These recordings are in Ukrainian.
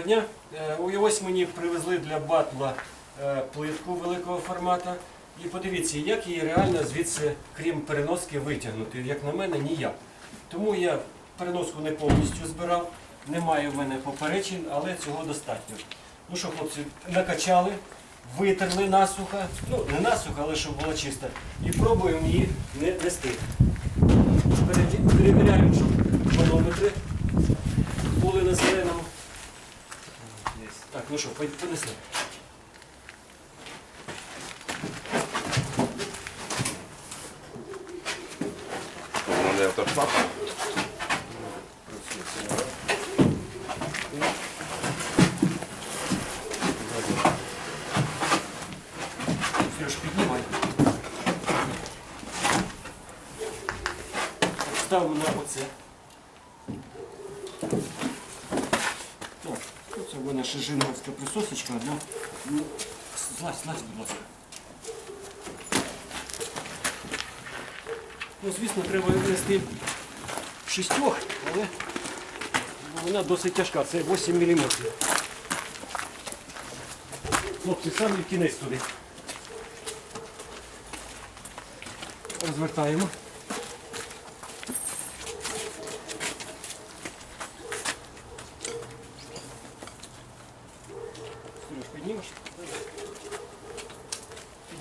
Доброго дня. Е, ось мені привезли для батла е, плитку великого формату. І подивіться, як її реально звідси, крім переноски, витягнути. Як на мене, ніяк. Тому я переноску не повністю збирав, немає в мене поперечин, але цього достатньо. Ну що, хлопці, накачали, витерли насухо, ну не насухо, але щоб було чисто. І пробуємо її не нести. Перевіряємо, щоб манометри були на зеленому. Так, ну що, понесли. Не автоштаб. Сереж, піднімай. Ставимо на оце. Мене шижиновська присосочка, одна. Ну, злазь, злазь, будь ласка. Ну, звісно, треба внести шістьох, але вона досить тяжка, це 8 мм. Хлопці, саме кінець туди. Розвертаємо.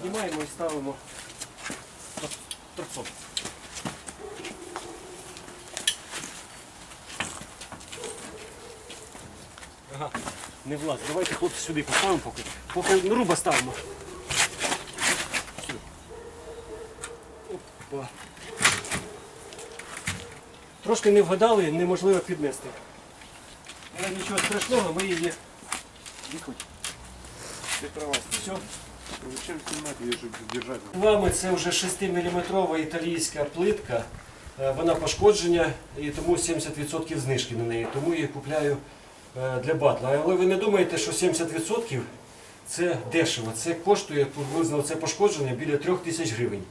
Піднімаємо і ставимо торцом. Ага, не влазь. Давайте хлопці сюди поставимо поки. Поки руба ставимо. Опа. Трошки не вгадали, неможливо піднести. Але нічого страшного, ми її виходь. Все. Вами це вже 6-мм італійська плитка. Е, Вона пошкодження і тому 70% знижки на неї. Тому її купляю е, для батла. Але ви не думаєте, що 70% це дешево. Це коштує приблизно це пошкодження біля 3 тисяч гривень.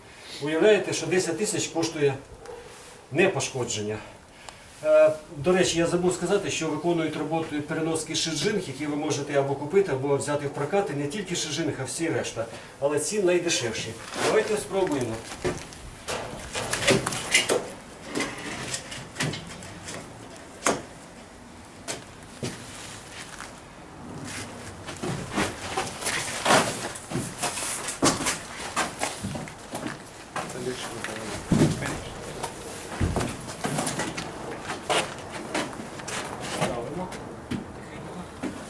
Уявляєте, що 10 тисяч коштує не пошкодження. Е, До речі, я забув сказати, що виконують роботу переноски шиджинг, які ви можете або купити, або взяти в прокат, і не тільки шиджинг, а всі решта. Але ці найдешевші. Давайте спробуємо. Это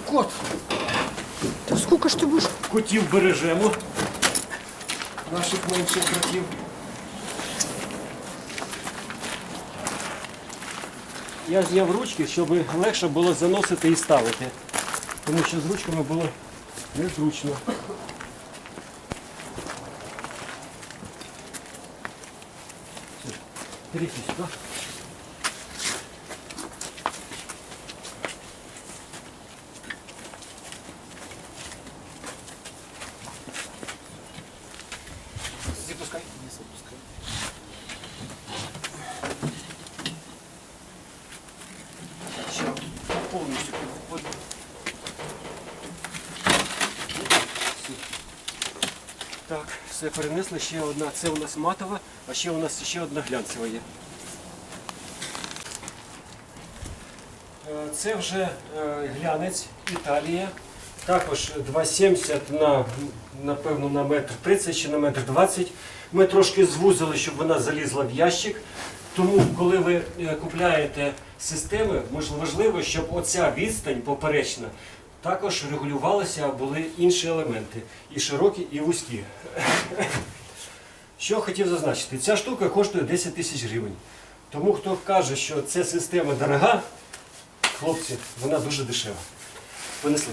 Кот. Да сколько ж ты будешь? Котів бережемо. Наших менших котів. Я зняв ручки, щоб легше було заносити і ставити. Тому що з ручками було незручно. Перейти сюди. Запускай. Не запускай. Ще повністю підходить. Так, все перенесли. Ще одна. Це у нас матова, а ще у нас ще одна глянцева є. Е, Це вже е, глянець Італія. Також 2,70 на, напевно, на метр 30 чи на метр 20. Ми трошки звузили, щоб вона залізла в ящик. Тому, коли ви е, купляєте системи, важливо, щоб оця відстань поперечна також регулювалися були інші елементи. І широкі, і вузькі. Що хотів зазначити, ця штука коштує 10 тисяч гривень. Тому хто каже, що ця система дорога, хлопці, вона дуже дешева. Понесли.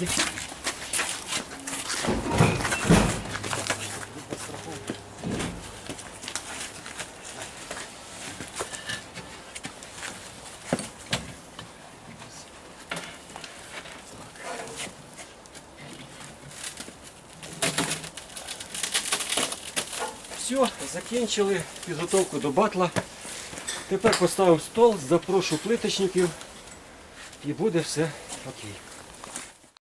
Є. Все, закінчили підготовку до батла. Тепер поставимо стол, запрошу плиточників і буде все окей.